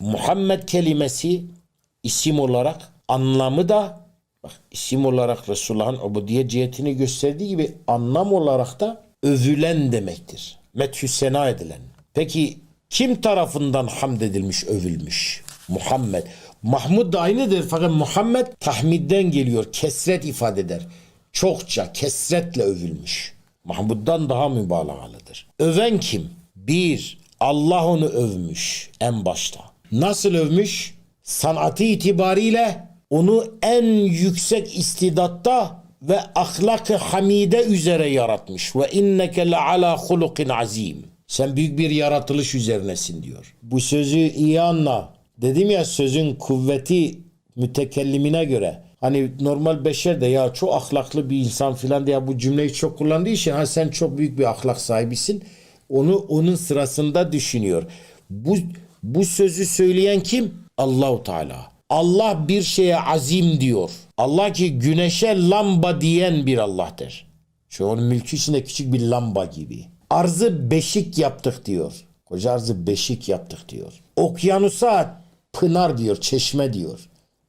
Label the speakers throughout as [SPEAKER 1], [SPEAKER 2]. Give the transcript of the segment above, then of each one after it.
[SPEAKER 1] Muhammed kelimesi isim olarak anlamı da bak isim olarak Resulullah'ın ubudiyet cihetini gösterdiği gibi anlam olarak da övülen demektir. Methü sena edilen. Peki kim tarafından hamd edilmiş, övülmüş? Muhammed. Mahmud da aynıdır fakat Muhammed tahmidden geliyor. Kesret ifade eder. Çokça, kesretle övülmüş. Mahmud'dan daha mübalağalıdır. Öven kim? Bir, Allah onu övmüş en başta. Nasıl övmüş? Sanatı itibariyle onu en yüksek istidatta ve ahlak-ı hamide üzere yaratmış. Ve inneke le ala hulukin azim. Sen büyük bir yaratılış üzerinesin diyor. Bu sözü iyi anla. Dedim ya sözün kuvveti mütekellimine göre. Hani normal beşer de ya çok ahlaklı bir insan filan diye bu cümleyi çok kullandığı için ha sen çok büyük bir ahlak sahibisin. Onu onun sırasında düşünüyor. Bu bu sözü söyleyen kim? Allahu Teala. Allah bir şeye azim diyor. Allah ki güneşe lamba diyen bir Allah'tır. Şu onun mülkü içinde küçük bir lamba gibi. Arzı beşik yaptık diyor. Koca arzı beşik yaptık diyor. Okyanusa pınar diyor, çeşme diyor.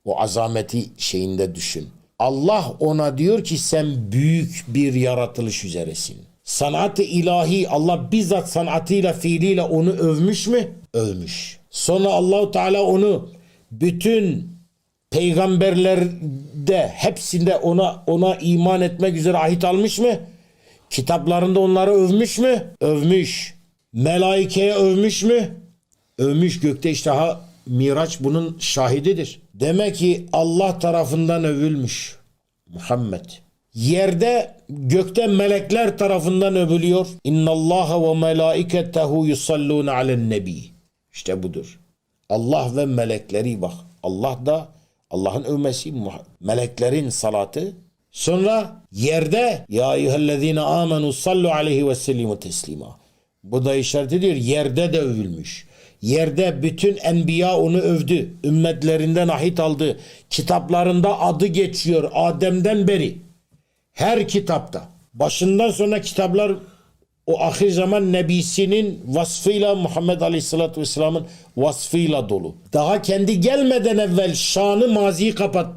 [SPEAKER 1] O azameti şeyinde düşün. Allah ona diyor ki sen büyük bir yaratılış üzeresin. Sanat-ı ilahi Allah bizzat sanatıyla fiiliyle onu övmüş mü? Övmüş. Sonra Allahu Teala onu bütün peygamberlerde hepsinde ona ona iman etmek üzere ahit almış mı? Kitaplarında onları övmüş mü? Övmüş. Melaikeye övmüş mü? Övmüş gökte işte ha Miraç bunun şahididir. Demek ki Allah tarafından övülmüş Muhammed. Yerde gökte melekler tarafından övülüyor. İnnallaha ve melaiketehu yusallun alen nebi. İşte budur. Allah ve melekleri bak. Allah da Allah'ın övmesi, meleklerin salatı. Sonra yerde ya eyyühellezine amenu sallu aleyhi ve sellimu teslima. Bu da işaret ediyor. Yerde de övülmüş. Yerde bütün enbiya onu övdü. Ümmetlerinden ahit aldı. Kitaplarında adı geçiyor Adem'den beri. Her kitapta. Başından sonra kitaplar o ahir zaman nebisinin vasfıyla Muhammed Aleyhisselatü Vesselam'ın vasfıyla dolu. Daha kendi gelmeden evvel şanı maziyi kapat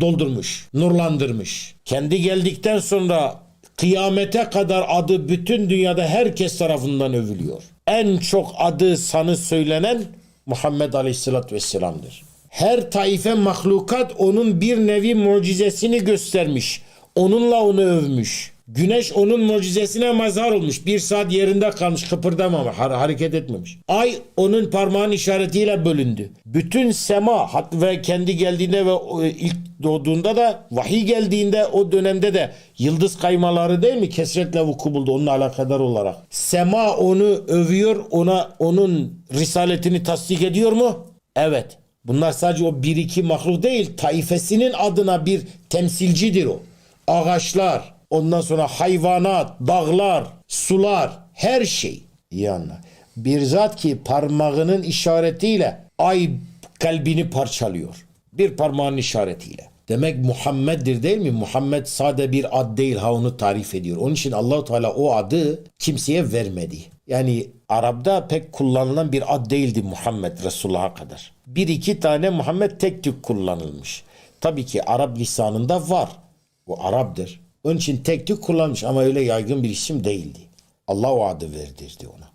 [SPEAKER 1] doldurmuş, nurlandırmış. Kendi geldikten sonra kıyamete kadar adı bütün dünyada herkes tarafından övülüyor. En çok adı sanı söylenen Muhammed Aleyhisselatü Vesselam'dır. Her taife mahlukat onun bir nevi mucizesini göstermiş. Onunla onu övmüş. Güneş onun mucizesine mazhar olmuş. Bir saat yerinde kalmış kıpırdamamış, har- hareket etmemiş. Ay onun parmağın işaretiyle bölündü. Bütün sema ve kendi geldiğinde ve o ilk doğduğunda da vahiy geldiğinde o dönemde de yıldız kaymaları değil mi kesretle vuku buldu onunla alakadar olarak. Sema onu övüyor, ona onun risaletini tasdik ediyor mu? Evet. Bunlar sadece o bir iki mahluk değil, taifesinin adına bir temsilcidir o. Ağaçlar, ondan sonra hayvanat, dağlar, sular, her şey. İyi. Bir zat ki parmağının işaretiyle ay kalbini parçalıyor. Bir parmağın işaretiyle. Demek Muhammed'dir değil mi? Muhammed sade bir ad değil ha onu tarif ediyor. Onun için Allahu Teala o adı kimseye vermedi. Yani Arap'ta pek kullanılan bir ad değildi Muhammed Resulullah'a kadar. Bir iki tane Muhammed tek tük kullanılmış. Tabii ki Arap lisanında var. O Arap'dır. Onun için tek kullanmış ama öyle yaygın bir isim değildi. Allah o adı verdirdi ona.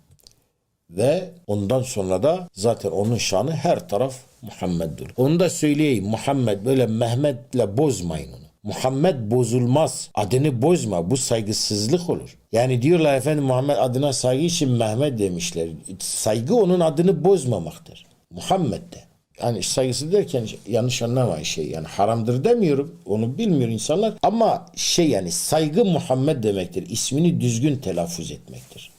[SPEAKER 1] Ve ondan sonra da zaten onun şanı her taraf Muhammed'dir. Onu da söyleyeyim. Muhammed böyle Mehmet'le bozmayın onu. Muhammed bozulmaz. Adını bozma. Bu saygısızlık olur. Yani diyorlar efendim Muhammed adına saygı için Mehmet demişler. Saygı onun adını bozmamaktır. Muhammed de. Yani saygısı derken yanlış anlamayın şey yani haramdır demiyorum onu bilmiyor insanlar ama şey yani saygı Muhammed demektir ismini düzgün telaffuz etmektir.